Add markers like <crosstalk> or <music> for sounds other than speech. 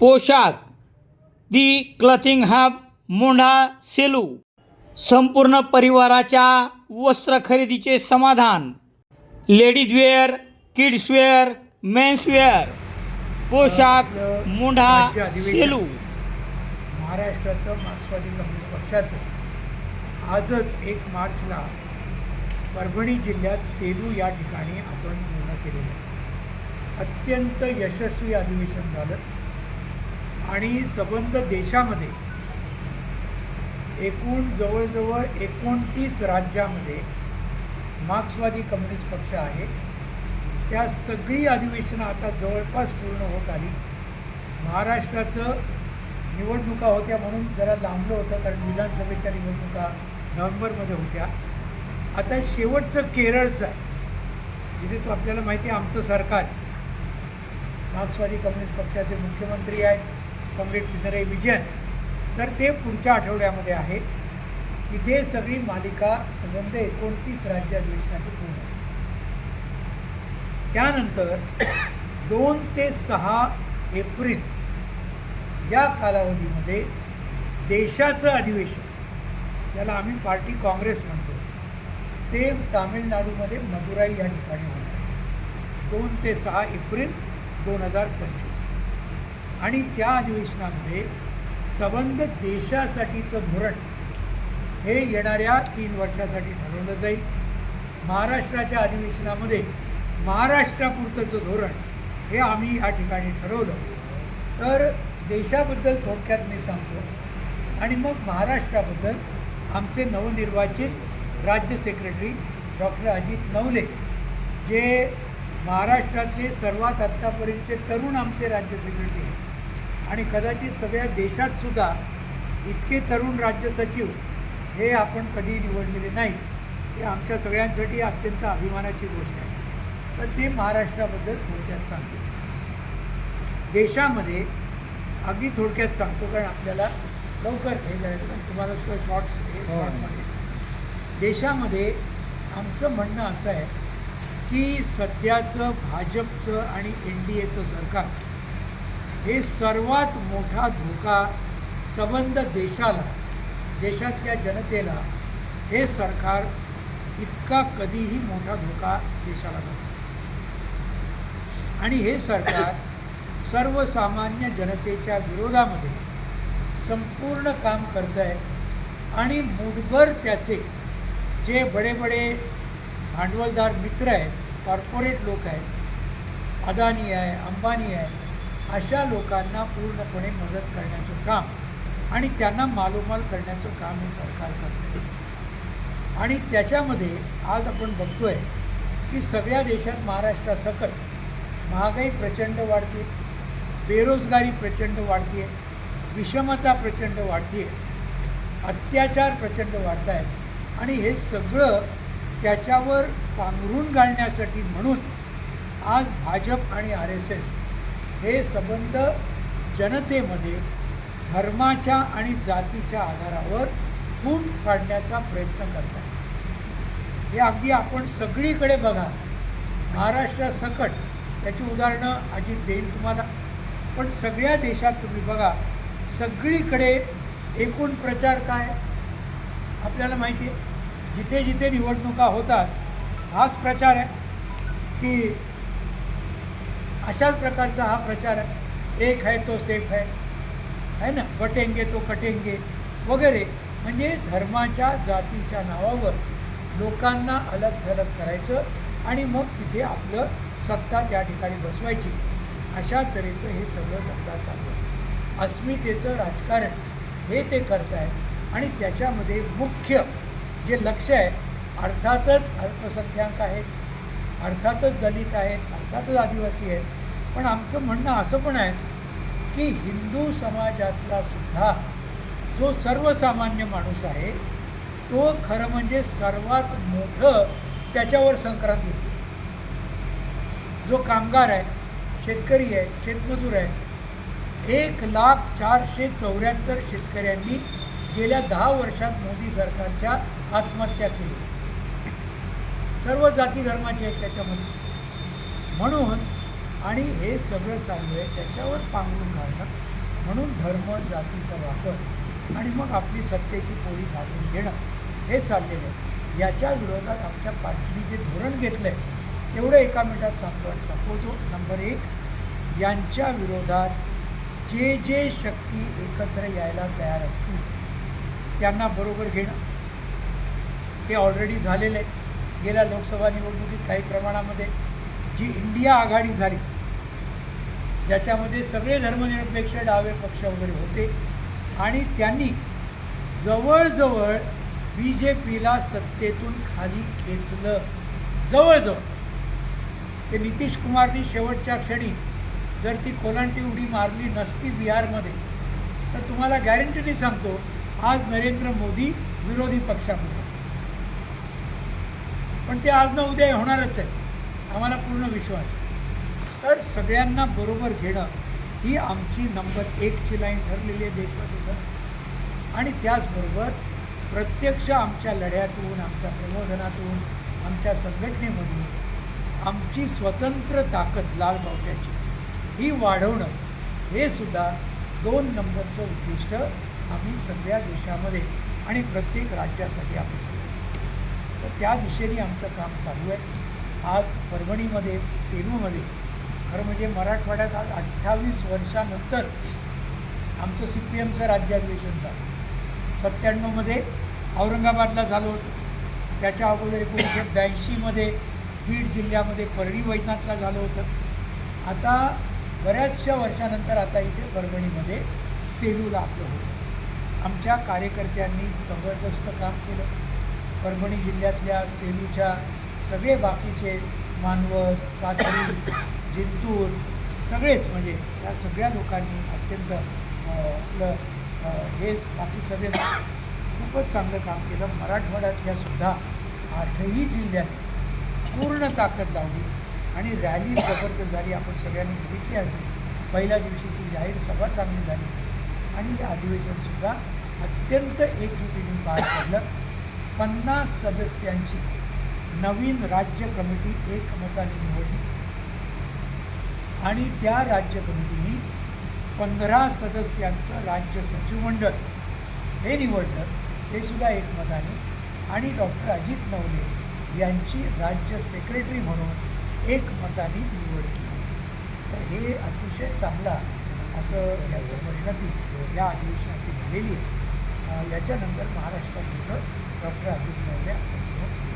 पोशाख. The clothing hub Mondha Selu. संपूर्ण परिवाराच्या वस्त्र खरेदीचे समाधान. लेडीजवेअर किड्सवेअर मेन्सवेअर पोशाख मोंढा सेलू. महाराष्ट्राचं मार्क्सवादी कम्युनिस्ट पक्षाचं. आजच एक मार्चला परभणी जिल्ह्यात सेलू या ठिकाणी आपण पूर्ण केलेलं आहे. अत्यंत यशस्वी अधिवेशन झालं. आणि संबंध देशामध्ये एकूण जवळजवळ एकोणतीस राज्यामध्ये मार्क्सवादी कम्युनिस्ट पक्ष आहे. त्या सगळी अधिवेशनं आता जवळपास पूर्ण होत आली. महाराष्ट्राचं निवडणुका होत्या म्हणून जरा लांबलं होतं कारण विधानसभेच्या निवडणुका नोव्हेंबरमध्ये होत्या. आता शेवटचं केरळचं आहे. जिथे तो आपल्याला माहिती आहे आमचं सरकार मार्क्सवादी कम्युनिस्ट पक्षाचे मुख्यमंत्री आहेत. कॉम्रेड पिनराई विजयन तर ते पुढच्या आठवड्यामध्ये आहे. तिथे सगळी मालिका संबंध एकोणतीस राज्य अधिवेशनाची पूर्ण आहे. त्यानंतर <clears throat> दोन ते सहा एप्रिल या कालावधीमध्ये देशाचं अधिवेशन ज्याला आम्ही पार्टी काँग्रेस म्हणतो ते तामिळनाडूमध्ये मदुराई या ठिकाणी होणार दोन ते सहा एप्रिल दोन हजार पंचवीस. आणि त्या अधिवेशनामध्ये संबंध देशासाठीचं धोरण हे येणाऱ्या तीन वर्षासाठी ठरवलं जाईल. महाराष्ट्राच्या अधिवेशनामध्ये महाराष्ट्रापुरतंचं धोरण हे आम्ही या ठिकाणी ठरवलं. तर देशाबद्दल थोडक्यात मी सांगतो. आणि मग महाराष्ट्राबद्दल आमचे नवनिर्वाचित राज्य सेक्रेटरी डॉक्टर अजित नवले जे महाराष्ट्रातले सर्वात आत्तापर्यंतचे तरुण आमचे राज्य सेक्रेटरी आहेत. आणि कदाचित सगळ्या देशातसुद्धा इतके तरुण राज्य सचिव हे आपण कधी निवडलेले नाहीत. हे आमच्या सगळ्यांसाठी अत्यंत अभिमानाची गोष्ट आहे. तर ते महाराष्ट्राबद्दल थोडक्यात सांगतो. देशामध्ये अगदी थोडक्यात सांगतो कारण आपल्याला लवकर हे जायचं तुम्हाला तो शॉर्ट्स हे शॉर्टमध्ये देशामध्ये आमचं म्हणणं असं आहे की सध्याचं भाजपचं आणि एन डी एचं सरकार हे सर्वात मोठा धोका संबंध देशाला देशातल्या जनतेला हे सरकार इतका कधीही मोठा धोका देशाला नव्हता आणि हे सरकार सर्वसामान्य जनतेच्या विरोधामध्ये संपूर्ण काम करतं आहे आणि मुठभर त्याचे जे बडे बडे भांडवलदार मित्र आहेत कॉर्पोरेट लोक आहेत अदानी आहे अंबानी आहे अशा लोकांना पूर्णपणे मदत करण्याचं काम आणि त्यांना मालोमाल करण्याचं काम हे सरकार करते. आणि त्याच्यामध्ये आज आपण बघतोय की सगळ्या देशात महाराष्ट्रासकट महागाई प्रचंड वाढते बेरोजगारी प्रचंड वाढते विषमता प्रचंड वाढते अत्याचार प्रचंड वाढत आहेत आणि हे सगळं त्याच्यावर पांघरून घालण्यासाठी म्हणून आज भाजप आणि आर एस एस हे संबंध जनतेमध्ये धर्माच्या आणि जातीच्या आधारावर फूट पाडण्याचा प्रयत्न करतात. हे अगदी आपण सगळीकडे बघा. महाराष्ट्रासकट त्याची उदाहरणं अजित देईल तुम्हाला. पण सगळ्या देशात तुम्ही बघा सगळीकडे एकूण प्रचार काय? आपल्याला माहिती आहे जिथे जिथे निवडणुका होतात हाच प्रचार आहे. की अशाच प्रकारचा हा प्रचार आहे एक है तो सेफ है है ना? बटेंगे तो कटेंगे. वगैरे. म्हणजे धर्माच्या जातीच्या नावावर लोकांना अलग थलग करायचं आणि मग तिथे आपलं सत्ता त्या ठिकाणी बसवायची. अशा तऱ्हेचं हे सगळं धंदा चालू आहे. अस्मितेचं राजकारण हे ते करत आहेत आणि त्याच्यामध्ये मुख्य जे लक्ष आहे अर्थातच अल्पसंख्याक आहेत अर्थातच दलित आहेत अर्थातच आदिवासी आहेत. पण आमचं म्हणणं असं पण आहे की हिंदू समाजातला सुद्धा जो सर्वसामान्य माणूस आहे तो खरं म्हणजे सर्वात मोठं त्याच्यावर संक्रांत येते जो कामगार आहे शेतकरी आहे शेतमजूर आहे एक लाख चारशे चौऱ्याहत्तर शेतकऱ्यांनी गेल्या दहा वर्षात मोदी सरकारच्या आत्महत्या केली. सर्व जाती धर्माचे आहेत त्याच्यामध्ये. म्हणून आणि हे सगळं चांगलं आहे त्याच्यावर पांघरून घालणं. म्हणून धर्म जातीचा वापर आणि मग आपली सत्तेची पोळी घालून घेणं हे चाललेलं आहे. याच्या विरोधात आमच्या पार्टीने जे धोरण घेतलं आहे तेवढं एका मिनिटात सांगतो आणि सांगतो नंबर एक यांच्या विरोधात जे जे शक्ती एकत्र यायला तयार असतील त्यांना बरोबर घेणं. ते ऑलरेडी झालेलं आहे गेल्या लोकसभा निवडणुकीत काही प्रमाणामध्ये जी इंडिया आघाडी झाली ज्याच्यामध्ये सगळे धर्मनिरपेक्ष डावे पक्ष वगैरे होते आणि त्यांनी जवळजवळ बी जे पीला सत्तेतून खाली खेचलं. जवळजवळ. ते नितीश कुमारनी शेवटच्या क्षणी जर ती कोलांटी उडी मारली नसती बिहारमध्ये तर तुम्हाला गॅरंटीने सांगतो आज नरेंद्र मोदी विरोधी पक्षामध्ये. पण ते आज ना उद्या होणारच आहे. आम्हाला पूर्ण विश्वास आहे. तर सगळ्यांना बरोबर घेणं ही आमची नंबर एकची लाईन ठरलेली आहे देशप्रदेशात आणि त्याचबरोबर प्रत्यक्ष आमच्या लढ्यातून आमच्या प्रबोधनातून आमच्या संघटनेमधून आमची स्वतंत्र ताकद लाल बावट्याची ही वाढवणं हे सुद्धा दोन नंबरचं उद्दिष्ट आम्ही सगळ्या देशामध्ये आणि प्रत्येक राज्यासाठी आपण तर त्या दिशेने आमचं काम चालू आहे. आज परभणीमध्ये सेलूमध्ये खरं म्हणजे मराठवाड्यात आज अठ्ठावीस वर्षानंतर आमचं सी पी एमचं राज्याधिवेशन झालं. सत्त्याण्णवमध्ये औरंगाबादला झालं होतं. त्याच्या अगोदर एकोणीसशे ब्याऐंशीमध्ये बीड जिल्ह्यामध्ये परळी वैजनाथला झालं होतं. आता बऱ्याचशा वर्षानंतर आता इथे परभणीमध्ये सेलूला आपलं होतं. आमच्या कार्यकर्त्यांनी जबरदस्त काम केलं. परभणी जिल्ह्यातल्या सेलूच्या सगळे बाकीचे मानवत पाथरी <coughs> जिंतूर सगळेच म्हणजे या सगळ्या लोकांनी अत्यंत आपलं हे बाकी सगळे <coughs> खूपच चांगलं काम केलं. मराठवाड्यातल्या सुद्धा आठही जिल्ह्यात पूर्ण ताकद लावली आणि रॅली जबरदस्त झाली. आपण सगळ्यांनी बघितली असेल पहिल्या दिवशी ती जाहीर सभा चांगली झाली आणि हे अधिवेशनसुद्धा अत्यंत एकजुटीने पार पडलं. पन्नास सदस्यांची नवीन राज्य कमिटी एकमताने निवडली. आणि त्या राज्य कमिटीने पंधरा सदस्यांचं राज्य सचिव मंडळ हे निवडलं ते सुद्धा एकमताने. आणि डॉक्टर अजित नवले यांची राज्य सेक्रेटरी म्हणून एकमताने निवड केली. तर हे अतिशय चांगला असं याचं परिणती या अधिवेशनाची झालेली आहे. याच्यानंतर महाराष्ट्रात डॉक्टर अजित नवऱ्या